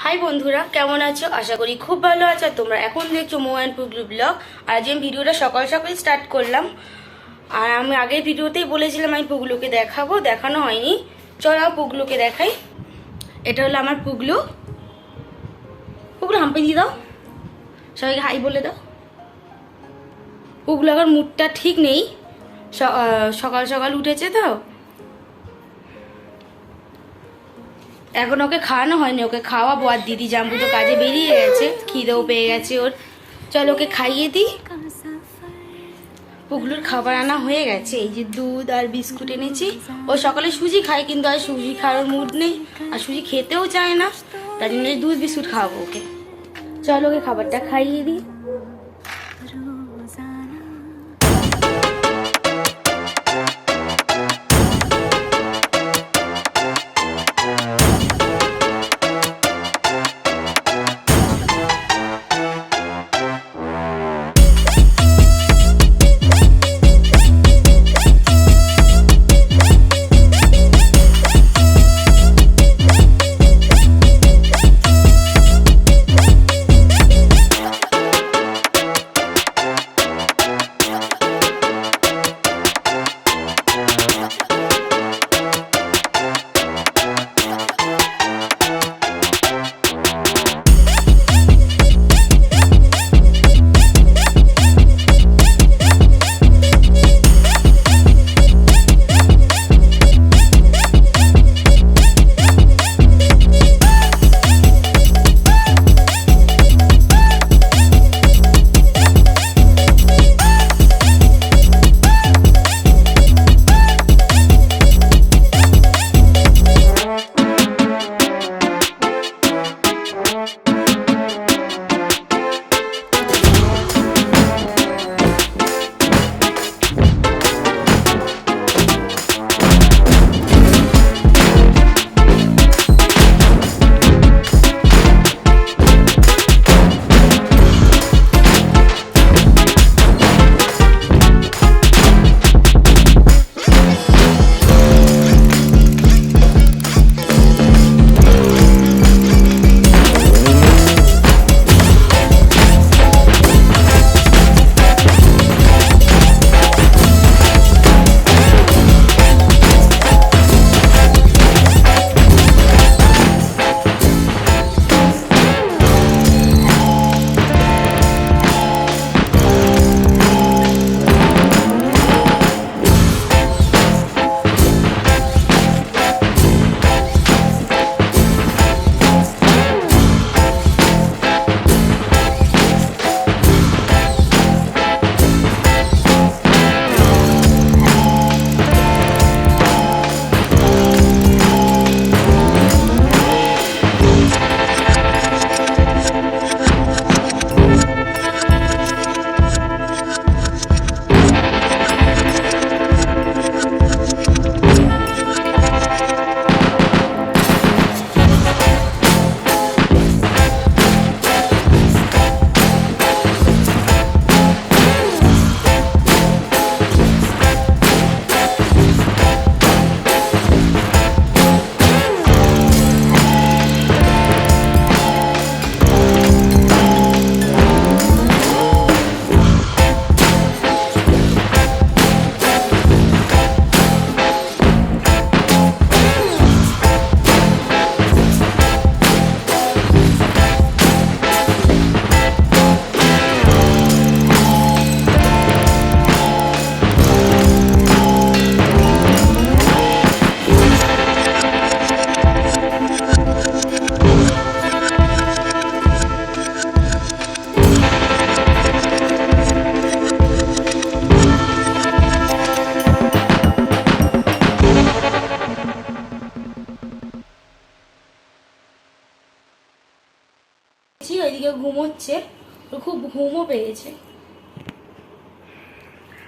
High বন্ধুরা, কেমন আছো? আশা করি খুব ভালো আছো। তোমরা এখন দেখছ মোহন পুগলু ব্লগ আর আজ আমি ভিডিওটা সকাল সকাল স্টার্ট করলাম। আর আমি আগের ভিডিওতেই বলেছিলাম আমি পুগলুকে দেখাবো। দেখানো হয়নি। চলো পুগলুকে দেখাই। এটা হলো আমার পুগলু। পুগলু, হাম্পি দিয়ে দাও। সবাইকে হাই বলে দাও। পুগলু, এখন মুডটা ঠিক নেই। সকাল সকাল উঠেছে তো। এখন ওকে খাওয়ানো হয়নি, ওকে খাওয়াবো আর দিদি জাম্বু তো কাজে বেরিয়ে গেছে, খিদেও পেয়ে গেছে ওর। চল ওকে খাইয়ে দিই। পুগলুর খাবার আনা হয়ে গেছে, এই যে দুধ আর বিস্কুট এনেছি। ও সকালে সুজি খায়, কিন্তু আর সুজি খাওয়ার মুড নেই, আর সুজি খেতেও চায় না। তার জন্য দুধ, বিস্কুট খাওয়াবো ওকে। চল ওকে খাবারটা খাইয়ে দিই। ওইদিকে ঘুমোচ্ছে। ওর খুব ঘুমও পেয়েছে।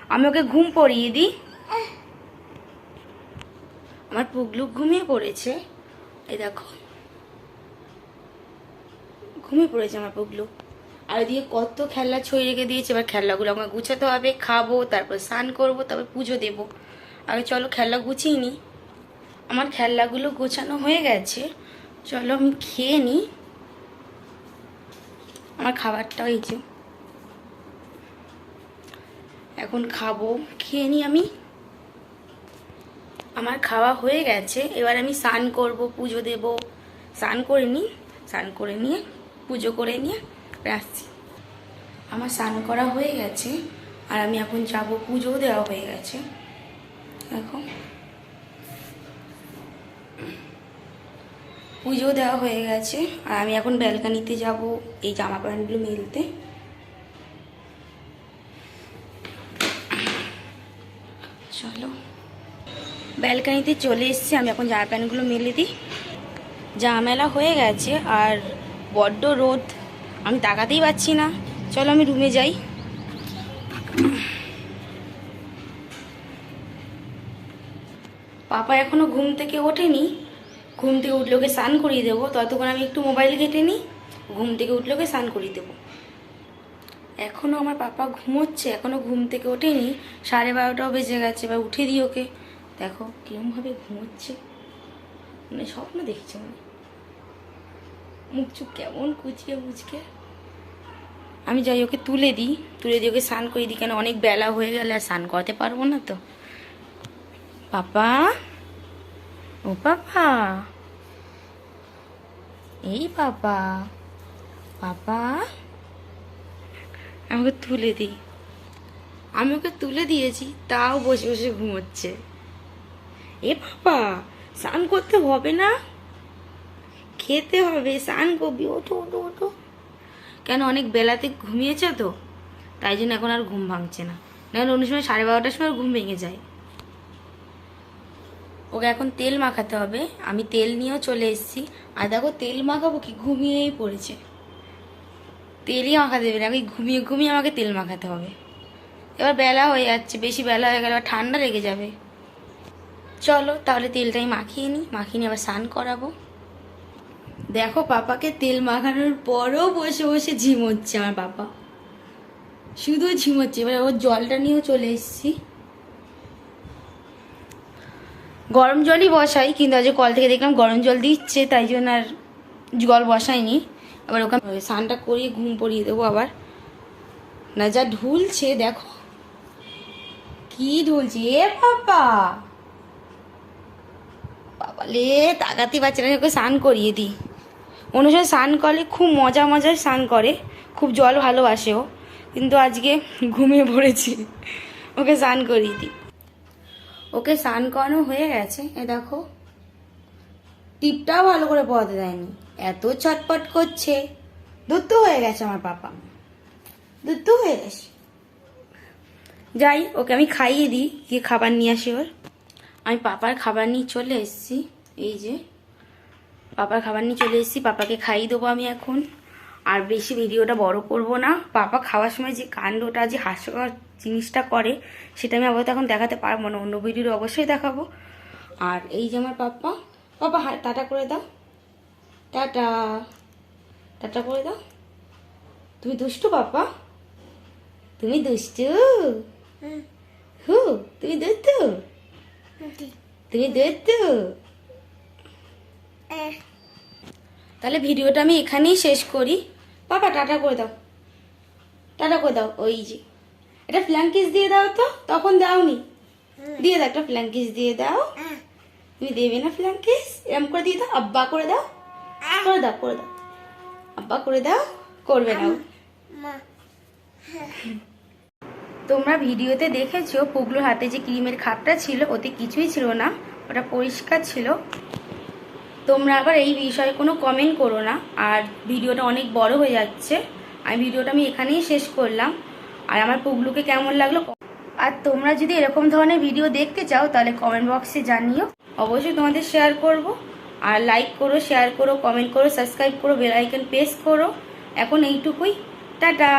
আমি ওকে ঘুম পড়িয়ে দিই। আমার পুগলু ঘুমিয়ে পড়েছে। এই দেখো। ঘুমিয়ে পড়েছে আমার পুগলু। আর ওইদিকে কত খেলনা ছড়িয়ে রেখে দিয়েছে। এবার খেলনাগুলো আমাকে গুছাতে হবে। খাব, তারপর স্নান করব, তারপর পুজো দেবো। আগে চলো খেলনা গুছিয়ে নিই আমার খেলনাগুলো গোছানো হয়ে গেছে। চলো আমি খেয়ে নিই আমার খাবারটাও এই যে। এখন খাব, খেয়ে নিই আমি। আমার খাওয়া হয়ে গেছে, এবার আমি স্নান করব, পুজো দেব। স্নান করে নিই স্নান করে নিয়ে, পুজো করে নিয়ে আসছি। আমার স্নান করা হয়ে গেছে, আর আমি এখন যাব, পুজোও দেওয়া হয়ে গেছে। এখন পুজো দেওয়া হয়ে গেছে। আর আমি এখন ব্যালকানিতে যাব এই জামা প্যান্টগুলো মেলতে। চলো। ব্যালকানিতে চলে এসছি, আমি এখন জামা প্যান্টগুলো মেলে দিই। জামা মেলা হয়ে গেছে, আর বড্ড রোদ, আমি তাকাতেই পাচ্ছি না। চলো আমি রুমে যাই। পাপা এখনও ঘুম থেকে ওঠেনি। ঘুম থেকে উঠলে ওকে স্নান করিয়ে দেবো। ততক্ষণ আমি একটু মোবাইল ঘেটে নিই, ঘুম থেকে উঠলে ওকে স্নান করিয়ে দেবো। এখনও আমার পাপা ঘুমোচ্ছে এখনও ঘুম থেকে ওঠেনি। সাড়ে বারোটাও বেজে গেছে বা উঠে দিই ওকে। দেখো কিরমভাবে ঘুমোচ্ছে। মানে স্বপ্ন দেখছে মানে মুখ চুখ কেমন কুচকে মুচকে। আমি যাই ওকে তুলে দিই, তুলে দিয়ে ওকে স্নান করে দিই, কেন অনেক বেলা হয়ে গেলে আর স্নান করাতে পারব না তো। পাপা? ও পাপা? এই বাবা বাবা। আমাকে তুলে দিই। আমি ওকে তুলে দিয়েছি, তাও বসে বসে ঘুমোচ্ছে। এ বাবা, স্নান করতে হবে না? খেতে হবে, স্নান করবি, ওঠো ওঠো ওঠো। কেন, অনেক বেলাতে ঘুমিয়েছে তো? তাই জন্য এখন আর ঘুম ভাঙছে না। নাহলে অন্য সময় সাড়ে বারোটার সময় ঘুম ভেঙে যায়। ওকে এখন তেল মাখাতে হবে। আমি তেল নিয়েও চলে এসেছি। আর দেখো, তেল মাখাবো কি? ঘুমিয়েই পড়েছে। তেলই মাখাতে দেবে না। ঘুমিয়ে ঘুমিয়ে আমাকে তেল মাখাতে হবে। এবার বেলা হয়ে যাচ্ছে, বেশি বেলা হয়ে গেলে ঠান্ডা লেগে যাবে। চলো, তাহলে তেলটা আমি মাখিয়ে নিই। মাখিয়ে নিয়ে আবার স্নান করাবো। দেখো, পাপাকে তেল মাখানোর পরও বসে বসে ঝিমোচ্ছে আমার পাপা। শুধু ঝিমোচ্ছে। এবার ওর জলটা নিয়েও চলে এসেছি। গরম জলই বসাই, কিন্তু আজ কল থেকে দেখলাম গরম জল দিচ্ছে, তাই জন্য আর জল বসাইনি। আবার ওখানে স্নানটা করিয়ে ঘুম পড়িয়ে দেবো আবার। না, যা ঢুলছে, দেখো। কি ঢুলছে? এ বাবা! বাবালে তাকাতে পারছে না ওকে স্নান করিয়ে দিই। অন্য সময় স্নান করলে খুব মজা মজায় স্নান করে, খুব জল ভালোবাসে ও। কিন্তু আজকে ঘুমিয়ে পড়েছি, ওকে স্নান করিয়ে দিই। ওকে স্নান করানো হয়ে গেছে। এ দেখো। টিপটাও ভালো করে পড়াতে দেয়নি। এত ছটপট করছে। দুধ হয়ে গেছে আমার পাপা। দুধ হয়ে গেছে। যাই, ওকে আমি খাইয়ে দিই, গিয়ে খাবার নিয়ে আসি ওর। আমি পাপার খাবার নিয়ে চলে এসেছি। এই যে, পাপার খাবার নিয়ে চলে এসেছি। পাপাকে খাইয়ে দেবো আমি এখন। আর বেশি ভিডিওটা বড় করব না। পাপা খাওয়ার সময় যে কাণ্ডটা, যে হাস্যকর জিনিসটা করে সেটা আমি আপাতত এখন দেখাতে পারব না অন্য ভিডিও অবশ্যই দেখাবো। আর এই যে আমার পাপ্পা পাপা হা টাটা করে দাও। টাটা। টাটা করে দাও। তুমি দুষ্টু পাপা তুমি দুষ্টু? হু তুমি দুষ্টু? তুমি দুষ্টু? তাহলে ভিডিওটা আমি এখানেই শেষ করি। পাপা টাটা করে দাও। টাটা করে দাও ওই যে। এটা ফ্ল্যাঙ্কিস দিয়ে দাও তো তখন দাওনি। দিয়ে দাও একটা ফ্ল্যাঙ্কিস দিয়ে দাও। তুমি দেবে না ফ্ল্যাঙ্কিস? এরম করে দিয়ে দাও আব্বা করে দাও। করে দাও করে দাও। আব্বা করে দাও করবে না তোমরা ভিডিওতে দেখেছ পুগলুর হাতে যে ক্রিমের খাপটা ছিল ওতে কিছুই ছিল না ওটা পরিষ্কার ছিল। তোমরা আবার এই বিষয়ে কোনো কমেন্ট করো না আর ভিডিওটা অনেক বড় হয়ে যাচ্ছে। আমি ভিডিওটা আমি এখানেই শেষ করলাম। আর আমার পুগলুকে কেমন লাগল? আর তোমরা যদি এরকম ধরনের ভিডিও দেখতে চাও তাহলে কমেন্ট বক্সে জানিও। অবশ্যই তোমাদের শেয়ার করব। আর লাইক করো শেয়ার করো কমেন্ট করো সাবস্ক্রাইব করো বেল আইকন প্রেস করো। এখন এইটুকুই। টাটা!